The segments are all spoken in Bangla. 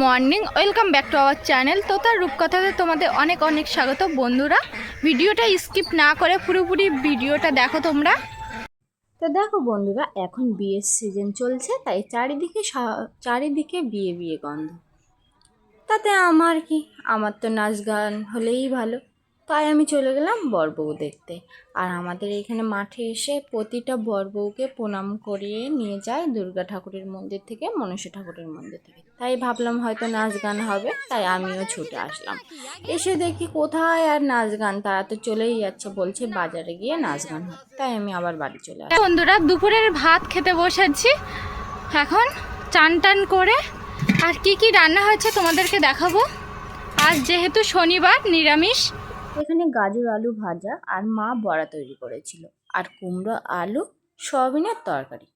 Morning, welcome back to our channel. তো তার রূপকথাতে তোমাদের অনেক অনেক স্বাগত বন্ধুরা। ভিডিওটা স্কিপ না করে পুরোপুরি ভিডিওটা দেখো তোমরা। তো দেখো বন্ধুরা, এখন বিয়ের সিজন চলছে, তাই চারিদিকে চারিদিকে বিয়ে বিয়ে গন্ধ। তাতে আমার কি? আমার তো নাচ গান হলেই ভালো। তাই আমি চলে গেলাম বরবউ দেখতে। আর আমাদের এখানে মাঠে এসে প্রতিটা বরবউকে প্রণাম করিয়ে নিয়ে যায় দুর্গা ঠাকুরের মন্দির থেকে মনসা ঠাকুরের মন্দির থেকে। তাই ভাবলাম হয়তো নাচ গান হবে, তাই আমিও ছুটে আসলাম। এসে দেখি কোথায় আর নাচ গান, তারা তো চলেই যাচ্ছে, বলছে বাজারে গিয়ে নাচ গান হবে। তাই আমি আবার বাড়ি চলে আসলাম। বন্ধুরা, দুপুরের ভাত খেতে বসেছি। এখন চান টান করে আর কি কি রান্না হয়েছে তোমাদেরকে দেখাবো। আজ যেহেতু শনিবার, নিরামিষ এখানে গাজর, আলু ভাজা আর মা বড়া তৈরি করেছিল। আর কুমড়ো, আলু সয়াবিনের তরকারি।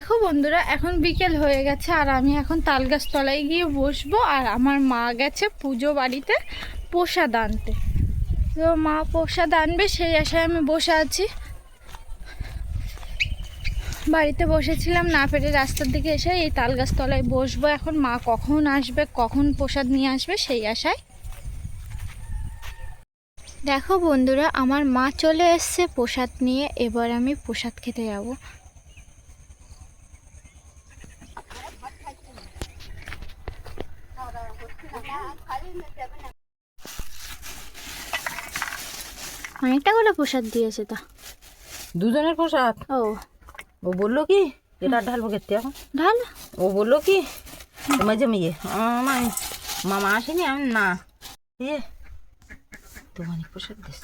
দেখো বন্ধুরা, এখন বিকেল হয়ে গেছে আর আমি এখন তালগাছ তলায় গিয়ে বসবো আর আমার মা গেছে পুজো বাড়িতে প্রসাদ আনতে। তো মা প্রসাদ আনবে, সেই আশায় আমি বসে আছি। বাড়িতে বসেছিলাম, না পেরে রাস্তার দিকে এসে এই তালগাছ তলায় বসবো। এখন মা কখন আসবে, কখন প্রসাদ নিয়ে আসবে, সেই আশায় দেখো বন্ধুরা আমার মা চলে এসছে প্রসাদ নিয়ে এবার আমি প্রসাদ খেতে যাব। অনেকটাগুলো প্রসাদ দিয়েছে তা। দুজনের প্রসাদ? ও। ও বলল কি এটা ঢালবো খেতে এখন? ঢাল? ও বলল কি তোমার যে মেয়ে মামা মামা আসেনি? আমি না। ইয়ে তোমার প্রসাদ দিস।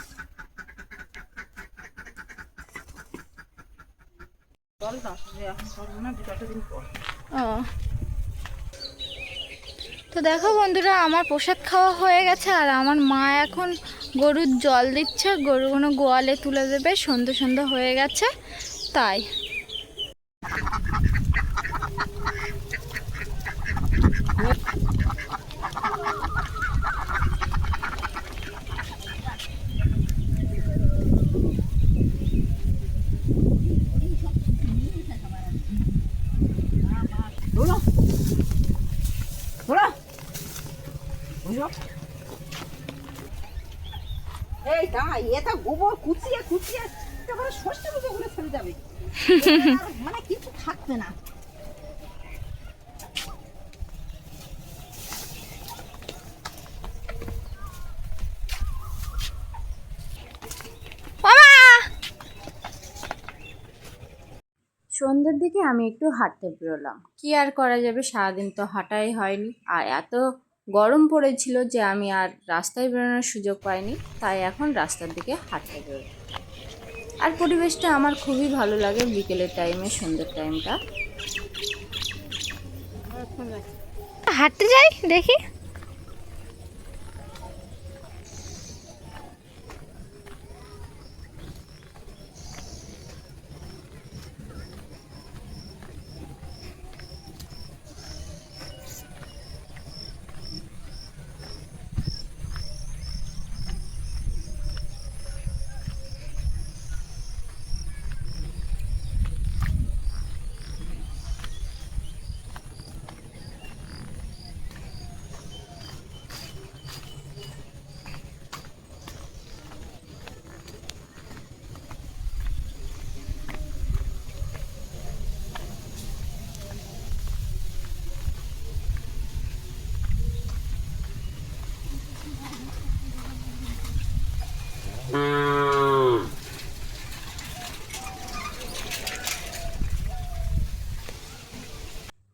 তো দেখো বন্ধুরা আমার প্রসাদ খাওয়া হয়ে গেছে আর আমার মা এখন গরুর জল দিচ্ছে গরুগুলো গোয়ালে তুলে দেবে সন্ধ্যে সন্ধ্যে হয়ে গেছে তাই বলো বলো বুঝো এই তা এটা গোবর কুচিয়ে কুচিয়ে তারপরে সর্ষে বুঝে ঘুরে ফেলে যাবে। মানে কিছু থাকবে না। সন্ধ্যের দিকে আমি একটু হাঁটতে বেরোলাম। কি আর করা যাবে? সারাদিন তো হাঁটাই হয়নি। আর এত গরম পড়েছিল যে আমি আর রাস্তায় বেরোনোর সুযোগ পাইনি, তাই এখন রাস্তার দিকে হাঁটতে বেরো আর পরিবেশটা আমার খুবই ভালো লাগে বিকেলের টাইমে, সন্ধ্যের টাইমটা। হাঁটতে যাই, দেখি।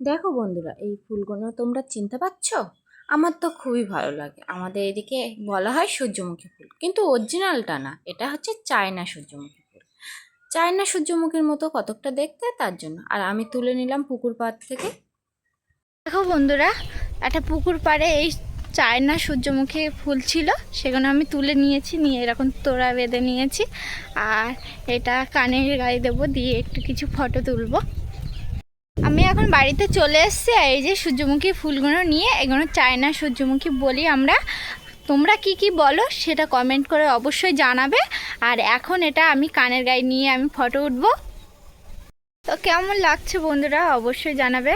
দেখো বন্ধুরা, এই ফুলগুলো তোমরা চিনতে পারছ? আমার তো খুবই ভালো লাগে। আমাদের এদিকে বলা হয় সূর্যমুখী ফুল, কিন্তু অরিজিনালটা না। এটা হচ্ছে চায়না সূর্যমুখী ফুল। চায়না সূর্যমুখীর মতো কতকটা দেখতে, তার জন্য। আর আমি তুলে নিলাম পুকুর পাড় থেকে। দেখো বন্ধুরা, একটা পুকুর পাড়ে এই চায়না সূর্যমুখী ফুল ছিল। সেগুলো আমি তুলে নিয়েছি, নিয়ে এরকম তোড়া বেঁধে নিয়েছি। আর এটা কানের গায়ে দেবো, দিয়ে একটু কিছু ফটো তুলবো। আমি এখন বাড়িতে চলে এসেছি এই যে সূর্যমুখী ফুলগুলো নিয়ে, এগুলো চায়না সূর্যমুখী বলি আমরা। তোমরা কি কি বলো সেটা কমেন্ট করে অবশ্যই জানাবে। আর এখন এটা আমি কানের গায়ে নিয়ে আমি ফটো উঠবো। তো কেমন লাগছে বন্ধুরা অবশ্যই জানাবে।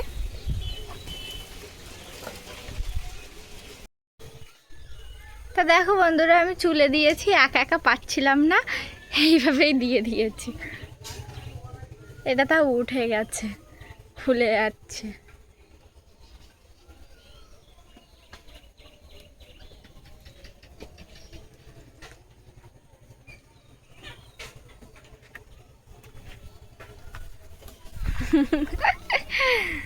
তা দেখো বন্ধুরা, আমি চুলে দিয়েছি, একা একা পাচ্ছিলাম না। এইভাবেই দিয়ে দিয়েছি। এটা তাও উঠে গেছে। খুলে যাচ্ছে।